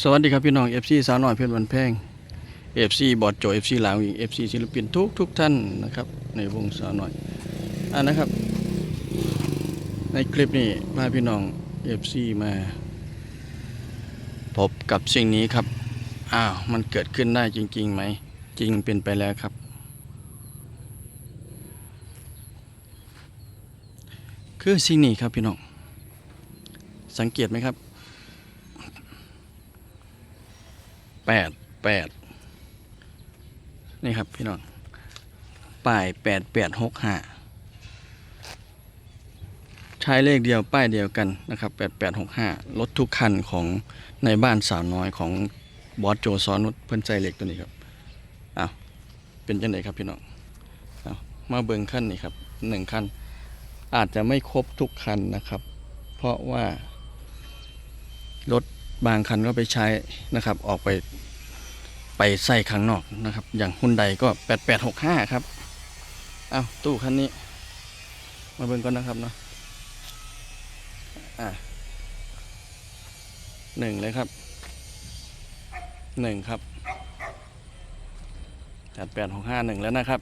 สวัสดีครับพี่น้อง FC สาวน้อยเพชรวันแพง FC บอดโจ FC ลาวอีก FC ศิลปินทุกทุกท่านนะครับ ในวงสาวน้อยอ่านะครับ ในคลิปนี้พาพี่น้อง FC มา พบกับสิ่งนี้ครับอ้าวมันเกิดขึ้นได้จริงๆไหม จริงเป็นไปแล้วครับ คือสิ่งนี้ครับพี่น้องสังเกตไหมครับ แปดแปดนี่ครับพี่น้องป้ายแปดแปดหกห้าใช้เลขเดียวป้ายเดียวกันนะครับแปดแปดหกห้ารถทุกคันของในบ้านสาวน้อยของบอสโจซอนุชเพิ่นใจเหล็กตัวนี้ครับอ้าวเป็นจังไดครับพี่น้องอ้าวมาเบิ่งขั้นนี่ครับหนึ่งคันอาจจะไม่ครบทุกคันนะครับ เพราะว่ารถ บางคันก็ไปใช้นะครับ ออกไปไปใส่ข้างนอกนะครับ อย่างฮุนไดก็ 8865 ครับเอาตู้คันนี้ มาเบิ่งก่อนนะครับเนาะอะหนึ่งเลยครับหนึ่งครับจัดแปดหกห้าหนึ่งแล้วนะครับ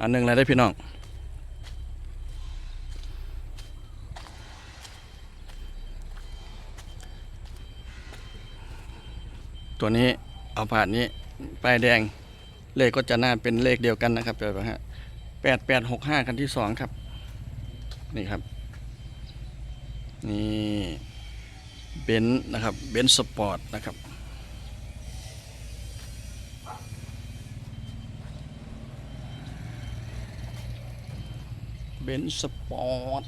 อันหนึ่งแล้วได้พี่น้อง ตัวนี้เอาผ่านนี้ป้ายแดงเลขก็จะน่าเป็นเลขเดียวกันนะครับเดี๋ยวนะฮะแปดแปดหกห้าคันที่สองครับ นี่ครับ นี่เบนซ์นะครับเบนซ์สปอร์ตนะครับ เบนซ์สปอร์ต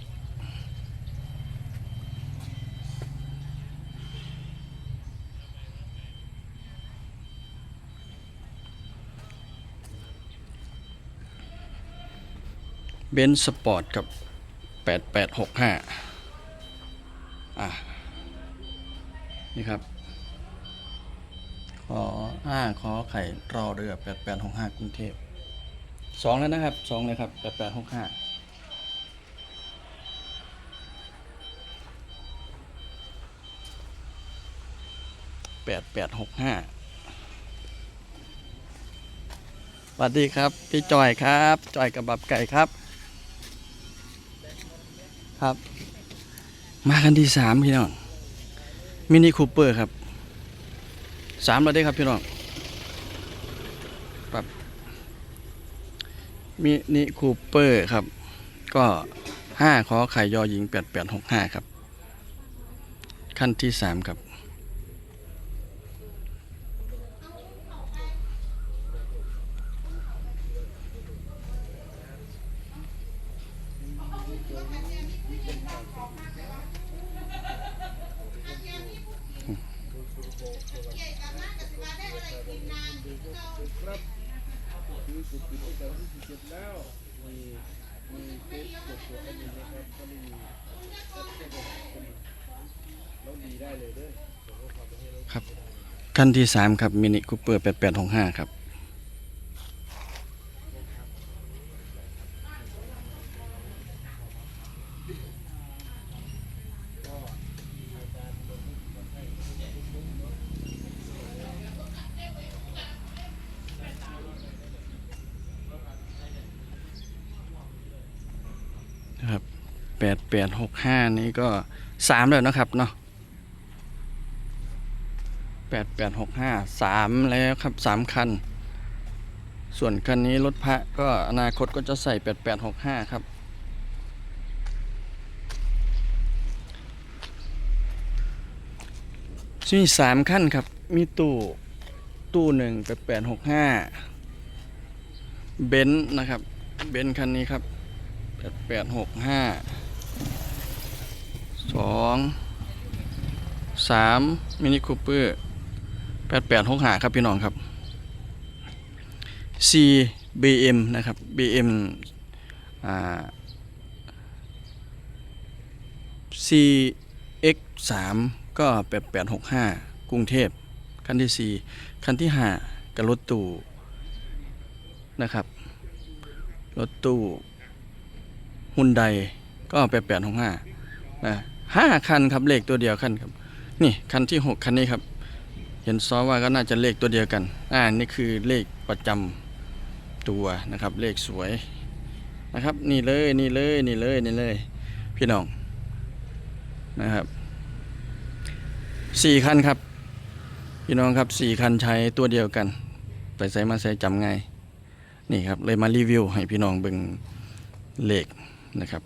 บนซ์สปอร์ตกับ 8865 อะ นี่ครับ ขออ้าขอไข่รอเรือ 8865 กรุงเทพสองแล้วนะครับสองเลยครับ 8865 8865สวัสดีครับ พี่จอยครับ จอยกับบับไก่ครับ ครับ มากันที่สามพี่น้องมินิคูเปอร์ครับสามแล้วได้ครับพี่น้องครับมินิคูเปอร์ครับ ก็ห้าขอไข่ยอหญิงแปดแปดหกห้าครับ ขั้นที่สามครับ ขั้นที่สามครับมินิคูเปอร์แปดแปดหกห้าครับ แปดแปดหกห้านี้ก็สามแล้วนะครับเนาะแปดแปดหกห้าสามแล้วครับสามคัน ส่วนคันนี้รถพระก็อนาคตก็จะใส่แปดแปดหกห้าครับ มีสามขั้นครับ มีตู้ ตู้หนึ่งแปดแปดหกห้าเบนซ์นะครับ เบนซ์คันนี้ครับแปดแปดหกห้า สองสามมินิคูเปอร์แปดแปดหกห้าครับพี่น้องครับ C BM นะครับ BM อ่า CX 3ก็แปดแปดหกห้ากรุงเทพคันที่สี่คันที่ห้ากับรถตู้นะครับ รถตู้ฮุนไดก็แปดแปดหกห้านะ ห้าคันครับเลขตัวเดียวคันครับ นี่คันที่หกคันนี้ครับ เห็นซอว่าก็น่าจะเลขตัวเดียวกัน อ่านี่คือเลขประจำตัวนะครับ เลขสวยนะครับ นี่เลยนี่เลยนี่เลยนี่เลย พี่น้องนะครับสี่คันครับ พี่น้องครับสี่คันใช้ตัวเดียวกัน ไปใส่มาใส่จำง่ายนี่ครับเลยมารีวิวให้พี่น้องเบิ่งเลขนะครับ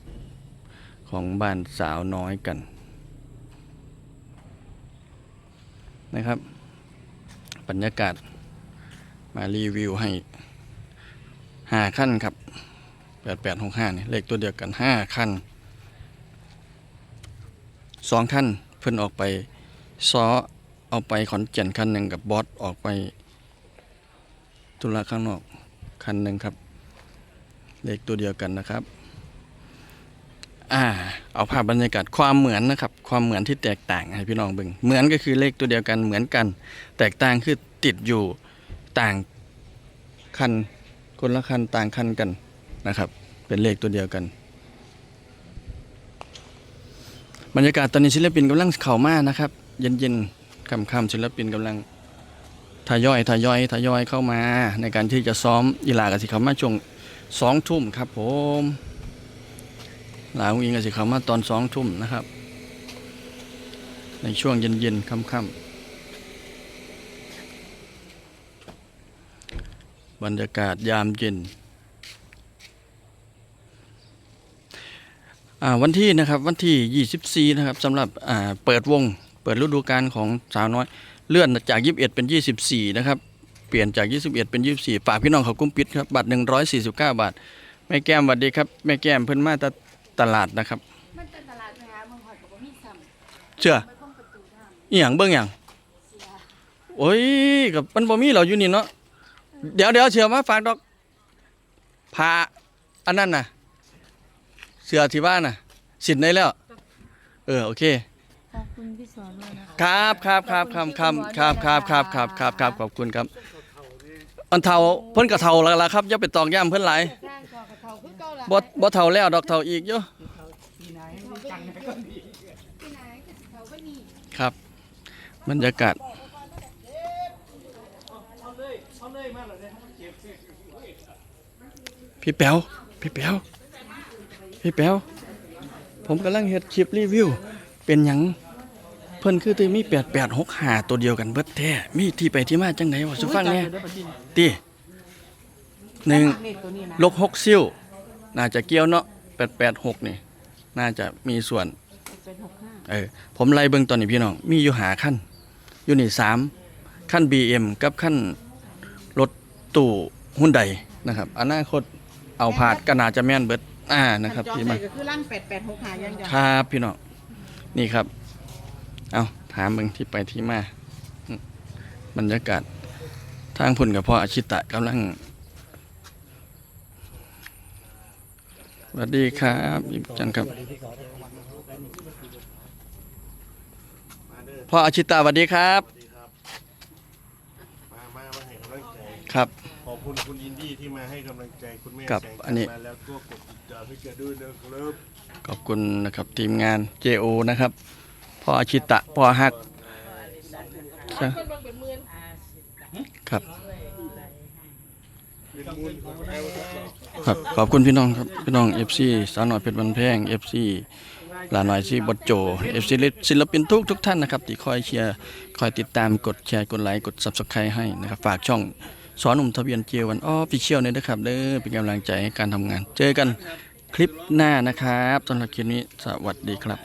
ของบ้านสาวน้อยกันนะครับ บรรยากาศมารีวิวให้ห้าขั้นครับแปดแปดหกห้านี่เลขตัวเดียวกันห้าขั้นสองขั้นเพิ่นออกไปซ้อเอาไปขอนแก่นคันหนึ่งกับบอสออกไปธุระข้างนอกคันหนึ่งครับ เลขตัวเดียวกันนะครับ อ่า เอาภาพบรรยากาศความเหมือนนะครับ ความเหมือนที่แตกต่างให้พี่น้องเบิ่งเหมือนก็คือเลขตัวเดียวกันเหมือนกัน แตกต่างคือติดอยู่ต่างคันคนละคันต่างคันกันนะครับ เป็นเลขตัวเดียวกันบรรยากาศตอนนี้ศิลปินกำลังเข้ามานะครับ เย็นๆค่ำๆศิลปินกำลังทยอยทยอยทยอยเข้ามา ในการที่จะซ้อมอีลากับสิเขามาช่วงสองทุ่มครับผม หลาองอิงกับสิเขามาตอนสองทุ่มนะครับ ในช่วงเย็นๆค่ำๆบรรยากาศยามเย็นวันที่นะครับวันที่ 24 นะครับสำหรับเปิดวงเปิดฤดูกาลของสาวน้อยเลื่อนจาก 21 เป็น 24 นะครับ เปลี่ยนจาก 21 เป็น 24ฝากพี่น้องเขากุ้มปิดครับบัตร 149 บาทแม่แก้มสวัสดีครับแม่แก้มเพิ่นมาแต ตลาดนะครับ มันเป็นตลาดนะคะเมืองหอดกับบ่มีซ้ำเชื่อไปป้องประตูน้อีหยังเบิ่งหยังำเสียโอ้ยกับมันบ่มีเราอยู่นี่เนาะเดี๋ยวเดี๋ยวเชื่อมาฝากดอกพาอันนั้นน่ะ เสือที่บ้านน่ะ สินได้แล้ว เออโอเค ขอบคุณพี่สอนด้วยนะคะ ครับครับครับครับครับครับครับครับครับครับครับขอบคุณครับ อันเท่าเพิ่นกะเท่าแล้วล่ะครับอย่าไปตอกย้ำเพิ่นหลาย สร้างกอกระเทา คือเก่าล่ะบ่บ่เท่าแล้วดอกเท่าอีกอยู่ที่ไหนก็สิเทาก็นี่ครับ บรรยากาศพี่แป๋วพี่แป๋วพี่แป๋วผมกำลังเฮ็ดคลิปรีวิว เป็นหยังเพิ่นคือที่มี8865ตัวเดียวกันเบิดแท้มีที่ไปที่มาจังได๋บ่สุฟังแหน่ติหนึ่งลกหกซิ่ว น่าจะเกี่ยวเนาะแปดแปดหกนี่ น่าจะมีส่วน เป็นหกห้าเออ ผมไล่เบิ่งตอนนี้พี่น้อง มีอยู่หาขั้น อยู่นี่สามขั้น BM กับขั้นรถตู้หุ่นใดนะครับ อนาคตเอาผาดก็น่าจะแม่นเบิดอ่านะครับจอพี่ใส่มาก็คือร่างแปดแปดหกหายังยังครับพี่น้องนี่ครับ เอาถามเบิ่งที่ไปที่มาอืมบรรยากาศทางพุ่นกับพ่ออาชิตะกำลัง สวัสดีครับอิบจันครับพ่ออาชิตะสวัสดีครับ มามามาให้กำลังใจครับ ขอบคุณคุณอินดี้ที่มาให้กำลังใจคุณแม่ครับแสงอันนี้มาแล้วก็กดติดตามให้แกด้วยนะครับขอบคุณนะครับทีมงาน JO นะครับพ่ออาชิตะพ่อฮักครับ ครับขอบคุณพี่น้องครับพี่น้อง FC สาวน้อยเพชรบันแพง FC หลานน้อยซีบดโจ FC ศิลปินทุกทุกท่านนะครับที่คอยเชียร์คอยติดตามกดแชร์กดไลค์กด Subscribe ให้นะครับฝากช่องสอนหนุ่มทะเบียนเจียวันอ้อฟิเชียลเนี่ยนะครับเด้อเป็นกำลังใจให้การทำงาน เจอกันคลิปหน้านะครับสำหรับคลิปนี้สวัสดีครับ